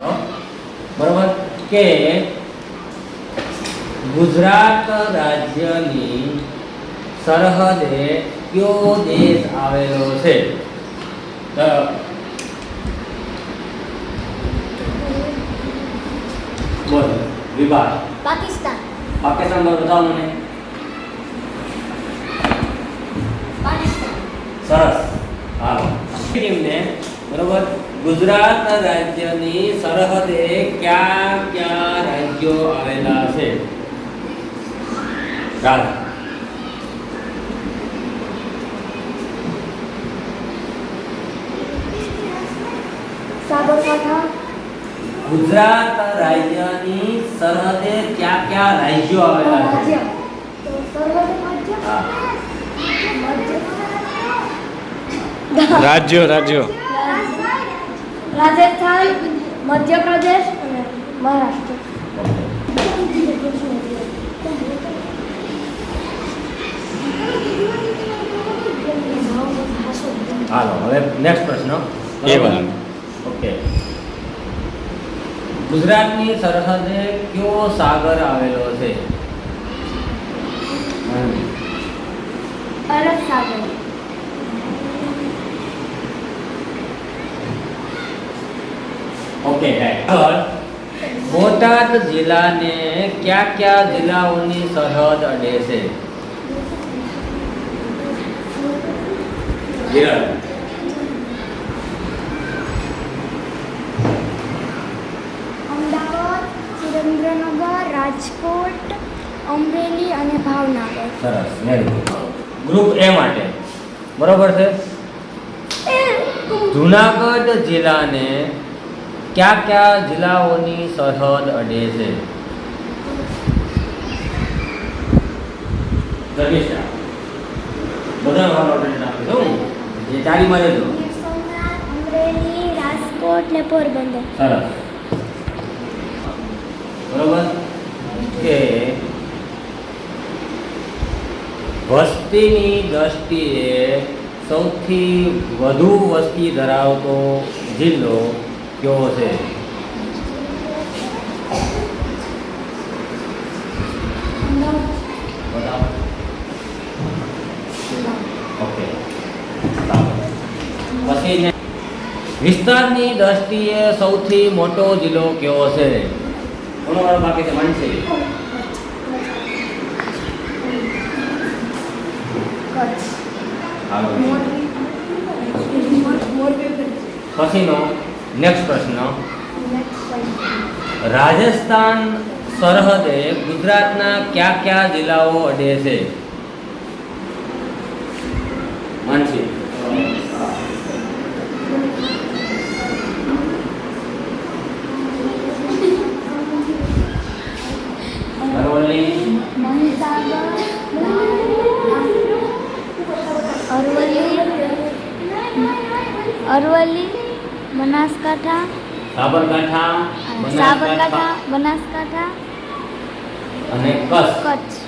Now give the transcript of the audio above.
બરોબર? કે ગુજરાત રાજ્યની સરહદે કયો દેશ આવેલો છે? બોલ વિભાગ. પાકિસ્તાન. પાકિસ્તાનમાં બતાવો મને. સરસ. હા ટીમને બરોબર? ગુજરાત રાજ્યની સરહદે ક્યાં ક્યાં રાજ્યો આવેલા છે? ચાલો. ગુજરાત રાજ્યની સરહદે ક્યાં ક્યાં રાજ્યો આવેલા છે? રાજ્યો રાજ્ય હા મધ્ય રાજ્યો રાજ્યો રાજસ્થાન મધ્યપ્રદેશ અને મહારાષ્ટ્ર. હાલો હવે નેક્સ્ટ પ્રશ્ન. એ ઓકે ગુજરાતની સરહદે કયો સાગર આવેલો છે? અરબ સાગર. ઓકે રાઈટ બોટાદ જિલ્લાને કયા કયા જિલ્લાઓની સરહદ અડે છે? અમદાવાદ સુરેન્દ્રનગર રાજકોટ અમરેલી અને ભાવનગર. સરસ વેરી ગ્રુપ એ માટે. બરોબર છે? જુનાગઢ જિલ્લાને કયા કયા જિલ્લાઓની સરહદ અડે છે? રાજકોટ ને પોરબંદર. સરસ. બરોબર? કે વસ્તીની દ્રષ્ટિએ સૌથી વધુ વસ્તી ધરાવતો જિલ્લો કયો છે ઓકે પછી વિસ્તારની દ્રષ્ટિએ સૌથી મોટો જિલ્લો કયો છે કોનો વાળો બાકી છે માનસી પછીનો નેક્સ્ટ પ્રશ્ન. રાજસ્થાન સરહદે ગુજરાતના કયા કયા જિલ્લાઓ અડે છે? અરવલ્લી. બનાસકાંઠા. સાબરકાંઠા સાબરકાંઠા બનાસકાંઠા. અને કચ્છ. કચ્છ.